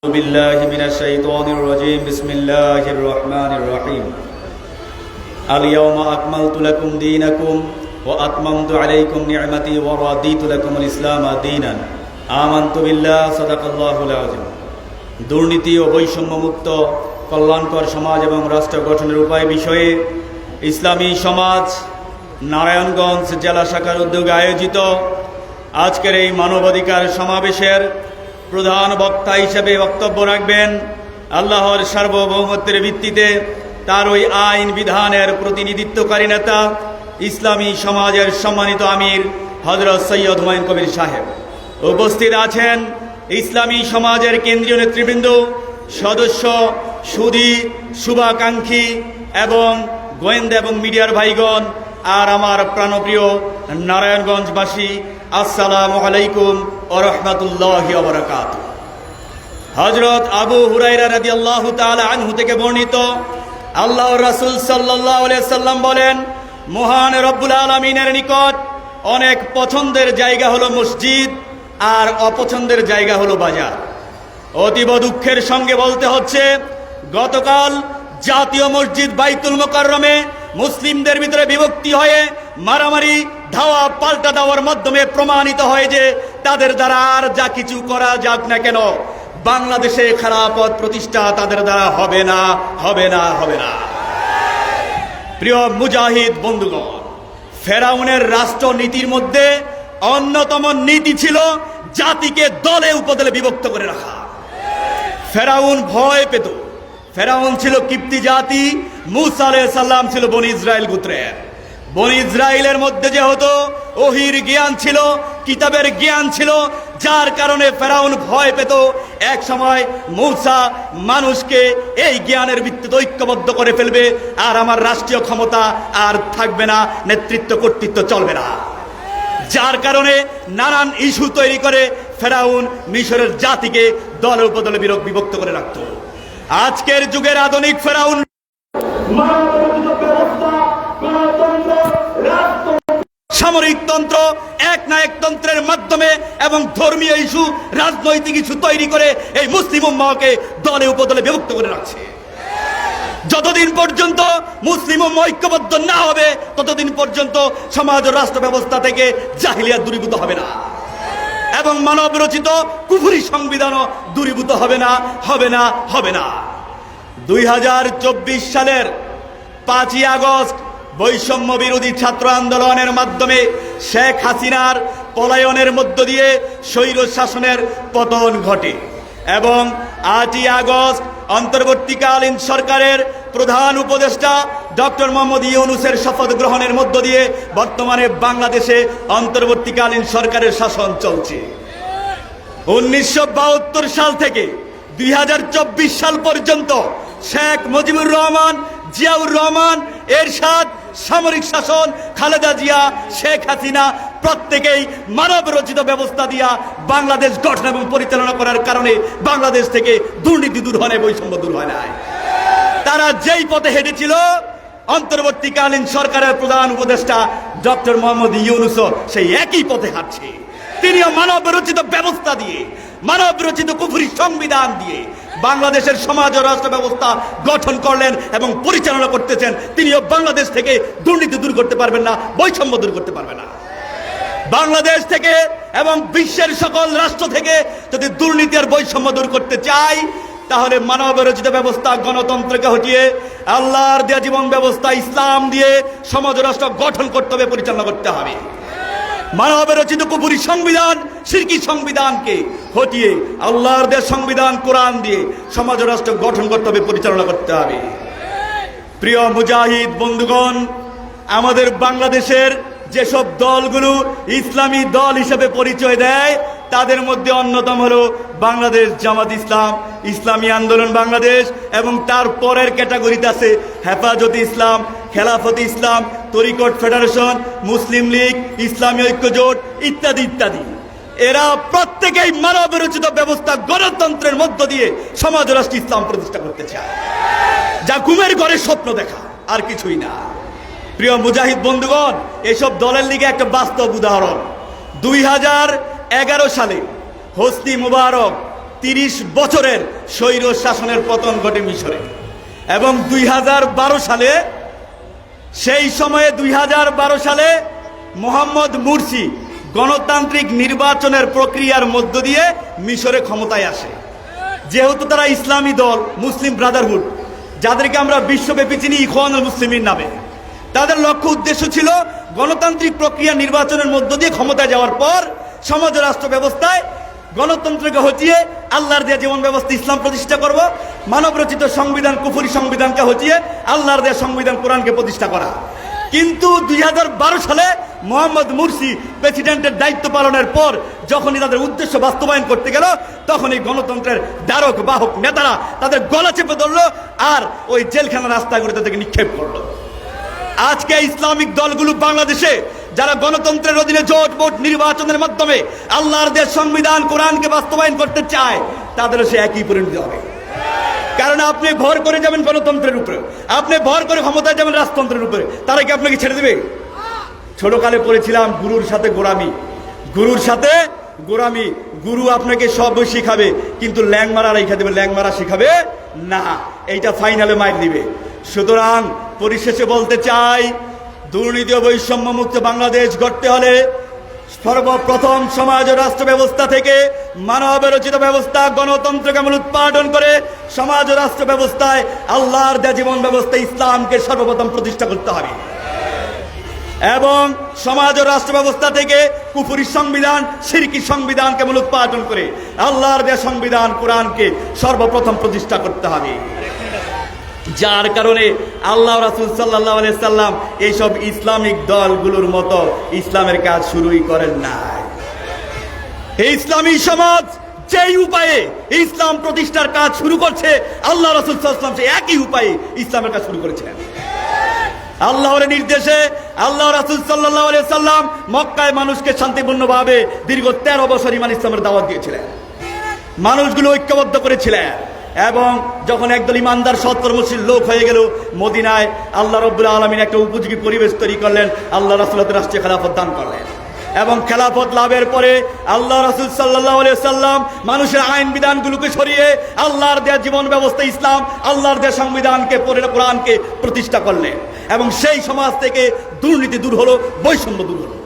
أعوذ بالله من الشيطان الرجيم بسم الله الرحمن الرحيم اليوم أكملت لكم دينكم وأتممت عليكم نعمتي ورضيت لكم الإسلام دينا آمنت بالله صدق الله العظيم দুর্নীতি ও বৈষম্যমুক্ত কল্যাণকর সমাজ এবং রাষ্ট্র গঠনের উপায় বিষয়ে ইসলামী সমাজ নারায়ণগঞ্জ জেলা শাখার উদ্যোগে আয়োজিত আজকের এই মানবাধিকার সমাবেশের প্রধান বক্তা হিসেবে বক্তব্য রাখবেন। আল্লাহর সার্বভৌমত্বের ভিত্তিতে তার ওই আইন বিধানের প্রতিনিধিত্বকারী নেতা, ইসলামী সমাজের সম্মানিত আমির হজরত সৈয়দ হুমায়ুন কবির সাহেব। উপস্থিত আছেন ইসলামী সমাজের কেন্দ্রীয় নেতৃবৃন্দ, সদস্য, সুধী, শুভাকাঙ্ক্ষী এবং গোয়েন্দা এবং মিডিয়ার ভাইগণ আর আমার প্রাণপ্রিয় নারায়ণগঞ্জবাসী আসসালামু আলাইকুম ও রহমতুল্লাহ বরকাত হজরত আবু হুরাইরা আনহু থেকে বর্ণিত আল্লাহ রাসুল সাল্লাহ সাল্লাম বলেন, মহান রব্বুল আলমিনের নিকট অনেক পছন্দের জায়গা হলো মসজিদ আর অপছন্দের জায়গা হলো বাজার। অতীব দুঃখের সঙ্গে বলতে হচ্ছে, গতকাল জাতীয় মসজিদ বাইতুল মোকাররমে মুসলিমদের ভিতরে বিভক্তি হয়ে মারামারি ধাওয়া পাল্টা দেওয়ার মাধ্যমে প্রমাণিত হয় যে তাদের দ্বারা আর যা কিছু করা যাক না কেন, বাংলাদেশে খেলাপথ প্রতিষ্ঠা তাদের দ্বারা হবে না হবে না হবে না। প্রিয় মুজাহিদ বন্ধুগণ, ফেরাউনের রাষ্ট্রনীতির মধ্যে অন্যতম নীতি ছিল জাতিকে দলে উপদলে বিভক্ত করে রাখা। ফেরাউন ভয় পেত। ফেরাউন ছিল কিপ্তি জাতি, মুসা আলাইহিস সালাম ছিল বনি ইসরায়েল গোত্রের। বনি ইসরায়েলের মধ্যে যে হতো ওহির জ্ঞান ছিল, কিতাবের জ্ঞান ছিল, যার কারণে ফেরাউন ভয় পেত, এক সময় মূসা মানুষকে এই জ্ঞানের ভিত্তিতে ঐক্যবদ্ধ করে ফেলবে, আর আমার রাষ্ট্রীয় ক্ষমতা আর থাকবে না, নেতৃত্ব, কর্তৃত্ব চলবে না। যার কারণে নানান ইস্যু তৈরি করে ফেরাউন মিশরের জাতিকে দলে উপদলে বিভক্ত করে রাখত। আজকের যুগের আধুনিক ফেরাউন সামরিক তন্ত্র এক না এক তন্ত্রের মাধ্যমে এবং ধর্মীয় ইস্যু, রাজনৈতিক ইস্যু তৈরি করে এই মুসলিম উম্মাহকে দলে উপদলে বিভক্ত করে রাখছে। যতদিন পর্যন্ত মুসলিম ঐক্যবদ্ধ না হবে, ততদিন পর্যন্ত সমাজ ও রাষ্ট্র ব্যবস্থা থেকে জাহিলিয়া দূরীভূত হবে না। এবং মানব রচিত কুফুরি সংবিধানও দূরীভূত হবে না হবে না হবে না। দুই হাজার চব্বিশ সালের পাঁচই আগস্ট বৈষম্য বিরোধী ছাত্র আন্দোলনের মাধ্যমে শেখ হাসিনার পলায়নের মধ্য দিয়ে স্বৈর শাসনের পতন ঘটে এবং আটই আগস্ট অন্তর্বর্তীকালীন সরকারের প্রধান উপদেষ্টা ডক্টর মোহাম্মদ ইউনুসের শপথ গ্রহণের মধ্য দিয়ে বর্তমানে বাংলাদেশে অন্তর্বর্তীকালীন সরকারের শাসন চলছে। উনিশশো বাহাত্তর সাল থেকে দুই হাজার চব্বিশ সাল পর্যন্ত শেখ মুজিবুর রহমান, জিয়াউর রহমান, এরশাদ সামরিক শাসন খালেদা জিয়া শেখ হাসিনা প্রত্যেকেই মানব রচিত ব্যবস্থা দিয়া বাংলাদেশ গঠন এবং পরিচালনা করার কারণে বাংলাদেশ থেকে দুর্নীতি দূর হয় না, বৈষম্য দূর হয় নাই। তারা যেই পথে হেঁটেছিল অন্তর্বর্তীকালীন সরকারের প্রধান উপদেষ্টা ডক্টর মোহাম্মদ ইউনুস সেই একই পথে হাঁটছে। তিনিও মানব রচিত ব্যবস্থা দিয়ে মানব রচিত কুফুরি সংবিধান দিয়ে বাংলাদেশের সমাজ ও রাষ্ট্র ব্যবস্থা গঠন করলেন এবং পরিচালনা করতেছেন, তিনিও বাংলাদেশ থেকে দুর্নীতি দূর করতে পারবেন না, বৈষম্য দূর করতে পারবেন না। বাংলাদেশ থেকে এবং বিশ্বের সকল রাষ্ট্র থেকে যদি দুর্নীতি আর বৈষম্য দূর করতে চাই, তাহলে মানব রচিত ব্যবস্থা গণতন্ত্রকে হটিয়ে আল্লাহর দেয়া জীবন ব্যবস্থা ইসলাম দিয়ে সমাজ রাষ্ট্র গঠন করতে হবে, পরিচালনা করতে হবে। মানব রচিত কুপুরি সংবিধান সিরকি সংবিধানকে হটিয়ে আল্লাহর দেশ সংবিধান, কোরআন দিয়ে সমাজ রাষ্ট্র গঠন করতে হবে, পরিচালনা করতে হবে। প্রিয় মুজাহিদ, বন্ধুগণ, আমাদের বাংলাদেশের যেসব দলগুলো ইসলামী দল হিসেবে পরিচয় দেয়, তাদের মধ্যে অন্যতম হলো বাংলাদেশ জামাত ইসলাম, ইসলামী আন্দোলন বাংলাদেশ, এবং তার পরের ক্যাটাগরিতে আছে হেফাজত ইসলাম, খেলাফত ইসলাম, তরিকট ফেডারেশন, মুসলিম লীগ, ইসলামী ঐক্য জোট ইত্যাদি ইত্যাদি। এরা প্রত্যেকেই মানব রচিত ব্যবস্থা গণতন্ত্রের মধ্য দিয়ে সমাজ রাষ্ট্র ইসলাম প্রতিষ্ঠা করতে চায়। যা ঘুমের ঘরে স্বপ্ন দেখা, আর কিছুই না। প্রিয় মুজাহিদ বন্ধুগণ, এসব দলের লিগে একটা বাস্তব উদাহরণ। দুই হাজার এগারো সালে হোসনি মুবারক তিরিশ বছরের স্বৈর শাসনের পতন ঘটে মিশরে। এবং দুই হাজার বারো সালে, সেই সময়ে দুই হাজার বারো সালে মোহাম্মদ মুরসি গণতান্ত্রিক নির্বাচনের প্রক্রিয়ার মধ্য দিয়ে মিশরে ক্ষমতায় আসে। যেহেতু তারা ইসলামী দল, মুসলিম ব্রাদারহুড, যাদেরকে আমরা বিশ্বব্যাপী চিনি ইখওয়ানুল মুসলিমের নামে। তাদের লক্ষ্য উদ্দেশ্য ছিল গণতান্ত্রিক প্রক্রিয়া নির্বাচনের মধ্য দিয়ে ক্ষমতায় যাওয়ার পর সমাজ রাষ্ট্র ব্যবস্থায় গণতন্ত্রকে হটিয়ে আল্লাহর দেয়া জীবন ব্যবস্থা ইসলাম প্রতিষ্ঠা করব মানব রচিত সংবিধান, কুফুরি সংবিধানকে হটিয়ে আল্লাহর দেয়া সংবিধান কোরআনকে প্রতিষ্ঠা করা। কিন্তু দুই হাজার বারো সালে মোহাম্মদ মুরসি প্রেসিডেন্টের দায়িত্ব পালনের পর যখনই তাদের উদ্দেশ্য বাস্তবায়ন করতে গেল, তখনই গণতন্ত্রের দ্বারক বাহক নেতারা তাদের গলা চেপে ধরলো আর ওই জেলখানা রাস্তাগুলো তাদেরকে নিক্ষেপ করল। আজকে ইসলামিক দলগুলো বাংলাদেশে, যারা গণতন্ত্রের অধীনে জোট ভোট নির্বাচনের মাধ্যমে আল্লাহর দেশ সংবিধান কোরআনকে বাস্তবায়ন করতে চায়, তাদেরও সে একই পরিণতি হবে। কারণ আপনি ভর করে যাবেন গণতন্ত্রের উপরে। আপনি ভর করে ক্ষমতায় যাবেন রাজতন্ত্রের উপরে। তারা কি আপনাকে ছেড়ে দেবে? ছোটকালে পড়েছিলাম গুরুর সাথে গোরামি গুরুর সাথে গোরামি গুরু আপনাকে সব শিখাবে, কিন্তু ল্যাং মারা রেখে দেবে। ল্যাং মারা শিখাবে না। এইটা ফাইনালে মাইক দিবে। সুতরাং পরিশেষে বলতে চাই, দুর্নীতি ও বৈষম্য মুক্ত বাংলাদেশ গড়তে হলে সর্বপ্রথম সমাজ ও রাষ্ট্র ব্যবস্থা থেকে মানব রচিত ব্যবস্থা গণতন্ত্রকে মূল উৎপাদন করে সমাজ ও রাষ্ট্র ব্যবস্থায় আল্লাহর দেয়া জীবন ব্যবস্থা ইসলামকে সর্বপ্রথম প্রতিষ্ঠা করতে হবে। এবং সমাজ ও রাষ্ট্র ব্যবস্থা থেকে কুফুরি সংবিধান, সিরকি সংবিধানকে মূল উৎপাদন করে আল্লাহর দেয়া সংবিধান, কোরআনকে সর্বপ্রথম প্রতিষ্ঠা করতে হবে। যার কারণে আল্লাহ রাসুল সাল্লাহ সাল্লাম এইসব ইসলামিক দলগুলোর মতো ইসলামের কাজ শুরুই করেন নাই। ইসলামী সমাজ যেই উপায়ে ইসলাম প্রতিষ্ঠার কাজ শুরু করছে, আল্লাহ রাসুল সাল্লাম সেই একই উপায়ে ইসলামের কাজ শুরু করেছেন। আল্লাহর নির্দেশে আল্লাহ রাসুল সাল্লাহ সাল্লাম মক্কায় মানুষকে শান্তিপূর্ণভাবে দীর্ঘ তেরো বছর ইমান ইসলামের দাওয়াত দিয়েছিলেন। মানুষগুলো ঐক্যবদ্ধ করেছিলেন। এবং যখন একদল ইমানদার সৎকর্মশীল লোক হয়ে গেল মদিনায়, আল্লাহ রব্বুল আলমিন একটা উপযোগী পরিবেশ তৈরি করলেন, আল্লাহ রাসুল্লাহ রাষ্ট্রীয় খেলাফত দান করলেন। এবং খেলাফত লাভের পরে আল্লাহ রাসুল সাল্লাহ সাল্লাম মানুষের আইন বিধানগুলোকে সরিয়ে আল্লাহর দেয়া জীবন ব্যবস্থা ইসলাম, আল্লাহর দেয়া সংবিধানকে কোরআনকে প্রতিষ্ঠা করলেন। এবং সেই সমাজ থেকে দুর্নীতি দূর হলো, বৈষম্য দূর হলো।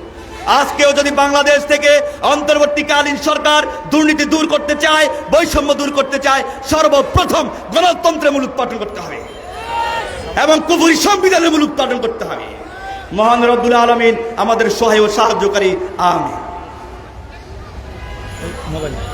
আজকেও যদি বাংলাদেশ থেকে অন্তর্বর্তীকালীন সরকার দুর্নীতি দূর করতে চায়, বৈষম্য দূর করতে চায়, সর্বপ্রথম গণতন্ত্রের মূল উৎপাদন করতে হবে। এবং কুফুরি সংবিধানের মূল উৎপাদন করতে হবে। মহান রব্দুল আলমিন আমাদের সহায় ও সাহায্যকারী, আমিন।